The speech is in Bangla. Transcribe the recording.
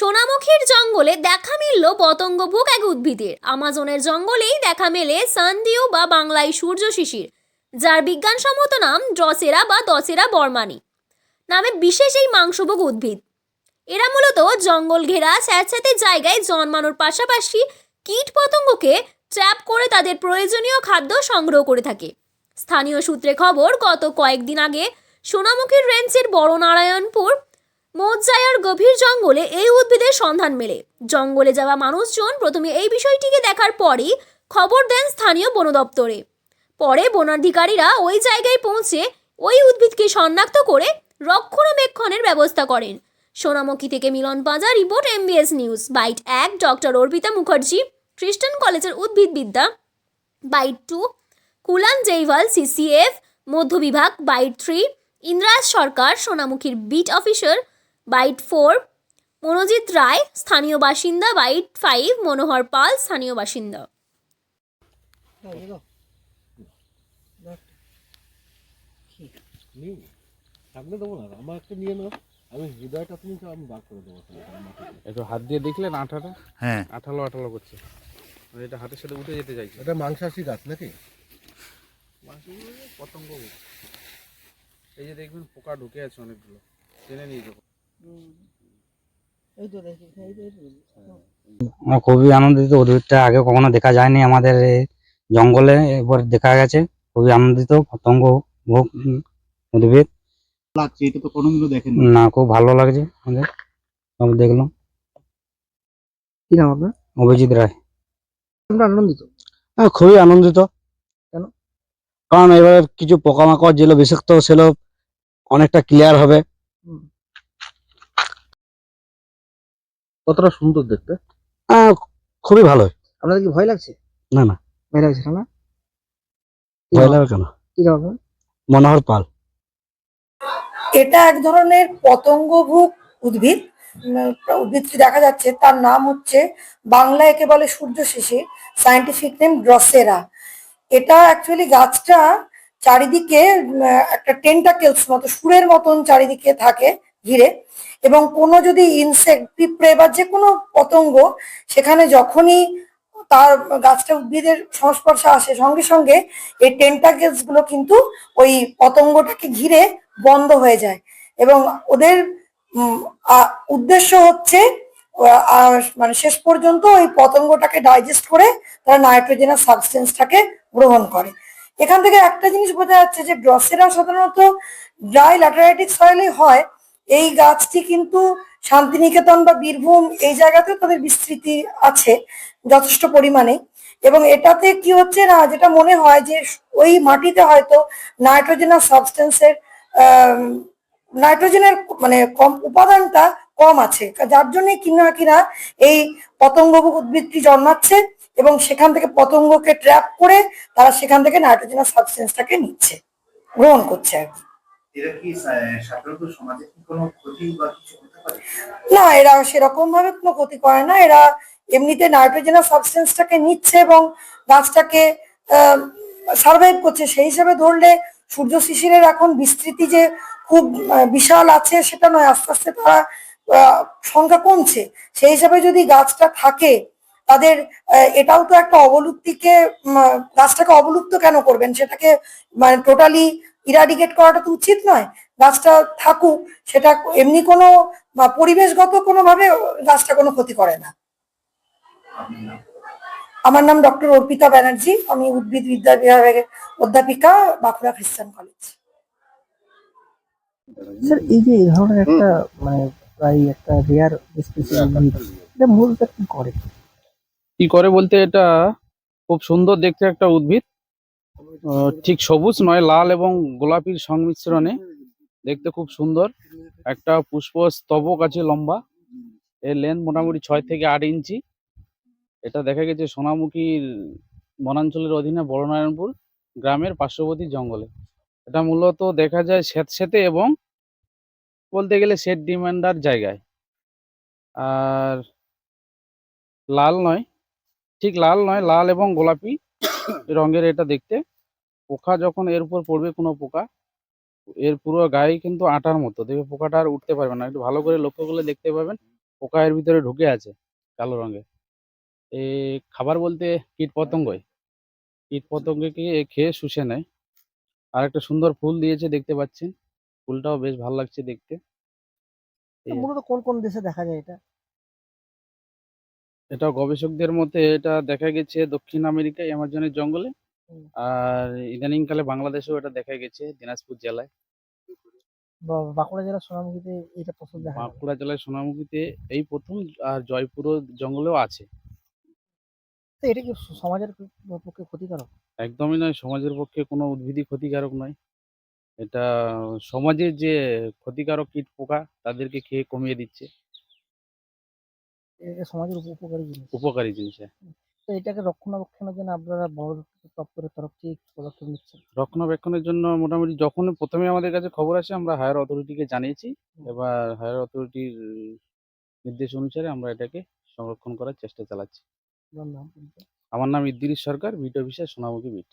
সোনামুখীর জঙ্গলে দেখা মিলল পতঙ্গভুক এক উদ্ভিদের। আমাজনের জঙ্গলেই দেখা মেলে সানদিও বা বাংলায় সূর্য শিশির, যার বিজ্ঞানসম্মত নাম ড্রসেরা বা দসেরা বর্মানি। নামে বিশেষ এই মাংসভোগ উদ্ভিদ। এরা মূলত জঙ্গল ঘেরা, স্যাঁতস্যাঁতে জায়গায় জন্মানোর পাশাপাশি কীট পতঙ্গকে ট্র্যাপ করে তাদের প্রয়োজনীয় খাদ্য সংগ্রহ করে থাকে। স্থানীয় সূত্রে খবর, গত কয়েকদিন আগে সোনামুখীর রেঞ্জের বড় মোজ্জায়ার গভীর জঙ্গলে এই উদ্ভিদের সন্ধান মেলে। জঙ্গলে যাওয়া মানুষজন প্রথমে এই বিষয়টিকে দেখার পরই খবর দেন স্থানীয় বন দপ্তরে। পরে বনাধিকারীরা ওই জায়গায় পৌঁছে ওই উদ্ভিদকে শনাক্ত করে রক্ষণাবেক্ষণের ব্যবস্থা করেন। সোনামুখী থেকে Milan Paja, report MBS news. Bite এক, ডক্টর অর্পিতা মুখার্জি, খ্রিস্টান কলেজের উদ্ভিদবিদ্যা। বাইট টু, কুলান জৈভাল সিসিএফ। মধ্যবিভাগ, bite three, Indraj Sarkar, সোনামুখীর beat officer bite four Manojit Roy স্থানীয় বাসিন্দা বাইট ফাইভ মনোহর পাল স্থানীয় বাসিন্দা নিয়ে দেবো না আমার নিয়ে নাও আমি হৃদয়টা তুমি আমি বার করে দেবো। একটু হাত দিয়ে দেখলেন আঠাটা? হ্যাঁ। আঠালো আঠালো করছে। এটা হাতের সাথে উঠে যেতে চাইছে। এটা মাংসাশী গাছ নাকি? পতঙ্গ এই যে দেখবেন পোকা ঢুকে আছে অনেকগুলো। টেনে নিয়ে যাব। আমরা খুবই আনন্দিত উদ্ভিদটা আগে কখনো দেখা যায়নি আমাদের জঙ্গলে এবার দেখা গেছে খুবই আনন্দিত পতঙ্গ ভোগ উদ্ভিদ। লাগছে এটা তো কোনোদিনও দেখেন না খুব ভালো লাগছে আমাদের সব দেখলাম। কি নাম আপনার? অভিজিৎ রায়। আমরা আনন্দিত? হ্যাঁ খুবই আনন্দিত। কেন? কারণ এবার কিছু পোকামাকড় যেগুলো বিষাক্ত সেগুলো অনেকটা ক্লিয়ার হবে। কতটা সুন্দর দেখতে? খুবই ভালো। আপনাদের কি ভয় লাগছে? না না। ভয় লাগছে না ভয় নাম? লাগে কেন? কি আপনার? মনোহর পাল। এটা এক ধরনের পতঙ্গভুক উদ্ভিদ। উদ্ভিদটি দেখা যাচ্ছে তার নাম হচ্ছে বাংলা একে বলে সূর্য শিশির সায়েন্টিফিক নেম ড্রসেরা। এটা অ্যাকচুয়ালি গাছটা চারিদিকে একটা টেন্টাকেলস মতো সুরের মতন চারিদিকে থাকে। ঘিরে এবং কোনো যদি ইনসেক্ট পিঁপড়ে বা যে কোনো পতঙ্গ সেখানে যখনই তার গাছটা উদ্ভিদের সংস্পর্শে আসে, সঙ্গে সঙ্গে এই টেন্টাকেলসগুলো কিন্তু ওই পতঙ্গটাকে ঘিরে বন্ধ হয়ে যায় এবং ওদের উদ্দেশ্য হচ্ছে মানে শেষ পর্যন্ত ওই পতঙ্গটাকে ডাইজেস্ট করে তারা নাইট্রোজেনাস সাবস্টেন্সটাকে গ্রহণ করে। এখান থেকে একটা জিনিস বোঝা যাচ্ছে যে ড্রসেরা সাধারণত ড্রাই ল্যাটারাইটিক সয়েলে হয় এই গাছটি কিন্তু শান্তিনিকেতন বা বীরভূম এই জায়গাতেও তাদের বিস্তৃতি আছে যথেষ্ট পরিমাণে। এবং এটাতে কি হচ্ছে না, যেটা মনে হয় যে ওই মাটিতে হয়তো নাইট্রোজেনাস সাবস্টেন্সের নাইট্রোজেনের মানে কম, উপাদানটা কম আছে। যার জন্য কিনা কিনা এই পতঙ্গ উদ্ভিদটি জন্মাচ্ছে এবং সেখান থেকে পতঙ্গকে ট্র্যাপ করে তারা সেখান থেকে নাইট্রোজেনাস সাবস্টেন্সটাকে নিচ্ছে, গ্রহণ করছে আর কি। এটা কি সাধারণত সমাজে কি কোনো ক্ষতি বা কিছু হতে পারে? না, এরা সেরকম ভাবে কোনো ক্ষতি করে না। এরা এমনিতে নাইট্রোজেনাস সাবস্টেন্সটাকে নিচ্ছে এবং গাছটাকে সার্ভাইভ করছে। সেই হিসাবে ধরলে সূর্য শিশিরের এখন বিস্তৃতি যে খুব বিশাল আছে সেটা নয়, আস্তে আস্তে তারা সংখ্যা কমছে। সেই হিসাবে যদি গাছটা থাকে তাদের এটাও তো একটা অবলুপ্তিকে গাছটাকে অবলুপ্ত কেন করবেন? সেটাকে মানে টোটালি ইরাডিকেট করাটা তো উচিত নয়। গাছটা থাকুক, সেটা এমনি কোনো পরিবেশগত কোনোভাবে গাছটা কোনো ক্ষতি করে না। আমার নাম ডক্টর অর্পিতা ব্যানার্জি, আমি উদ্ভিদ বিদ্যা বিভাগের অধ্যাপিকা, বাঁকুড়া খ্রিস্টান কলেজ। স্যার, এই যে এই ধরনের একটা মানে প্রায় একটা রেয়ার স্পিসিস মূলত কি করে? কি করে বলতে এটা? খুব সুন্দর দেখতে একটা উদ্ভিদ। ঠিক সবুজ নয়, লাল এবং গোলাপির সংমিশ্রণে। দেখতে খুব সুন্দর। একটা পুষ্প স্তবক আছে লম্বা। এর লেন্থ মোটামুটি ছয় থেকে আট ইঞ্চি। এটা দেখা গেছে সোনামুখীর বনাঞ্চলের অধীনে বড়নারায়ণপুর গ্রামের পার্শ্ববর্তী জঙ্গলে। এটা মূলত দেখা যায় স্যাঁতস্যাঁতে এবং বলতে গেলে সেট ডিমান্ডার জায়গায়। আর লাল নয় ঠিক লাল নয়, লাল এবং গোলাপি রঙের এটা দেখতে। পোকা যখন এর উপর পড়বে কোনো পোকা, এর পুরো গায়ে কিন্তু আটার মতো। দেখবে পোকাটা আর উঠতে পারবে না। একটু ভালো করে লক্ষ্য করলে দেখতে পাবেন, পোকা এর ভিতরে ঢুকে আছে কালো রঙের এ, খাবার বলতে কীট পতঙ্গই। কীট পতঙ্গকে খেয়ে শুষে নেয়। আর একটা সুন্দর ফুল দিয়েছে, দেখতে পাচ্ছেন। ফুলটাও বেশ ভালো লাগছে দেখতে। মূলত কোন কোন দেশে দেখা যায় এটা? এটা গবেষকদের মতে এটা দেখা গেছে দক্ষিণ আমেরিকায় অ্যামাজনের জঙ্গলে। আর ইদানিংকালে বাংলাদেশেও এটা দেখা গেছে দিনাজপুর জেলায়। বাঁকুড়া জেলার সোনামুখীতে এটা দেখা বাঁকুড়া জেলায় সোনামুখীতে এই প্রথম আর জয়পুরও জঙ্গলেও আছে। তো এটা কি সমাজের পক্ষে ক্ষতিকারক? একদমই নয় সমাজের পক্ষে কোনো উদ্ভিদই ক্ষতিকারক নয়। এটা সমাজের যে ক্ষতিকারক কীট পোকা তাদেরকে খেয়ে কমিয়ে দিচ্ছে। সমাজের উপকারী জিনিস। উপকারী জিনিস তো এটাকে রক্ষণাবেক্ষণের জন্য আপনারা বড় দপ্তরের তরফ থেকে পদক্ষেপ নিচ্ছেন। রক্ষণাবেক্ষণের জন্য মোটামুটি যখন প্রথমে আমাদের কাছে খবর আসে আমরা হায়ার অথরিটিকে জানিয়েছি। এবার হায়ার অথরিটির নির্দেশ অনুসারে আমরা এটাকে সংরক্ষণ করার চেষ্টা চালাচ্ছি। আমার নাম Idris Sarkar beat officer Sonamukhi beat.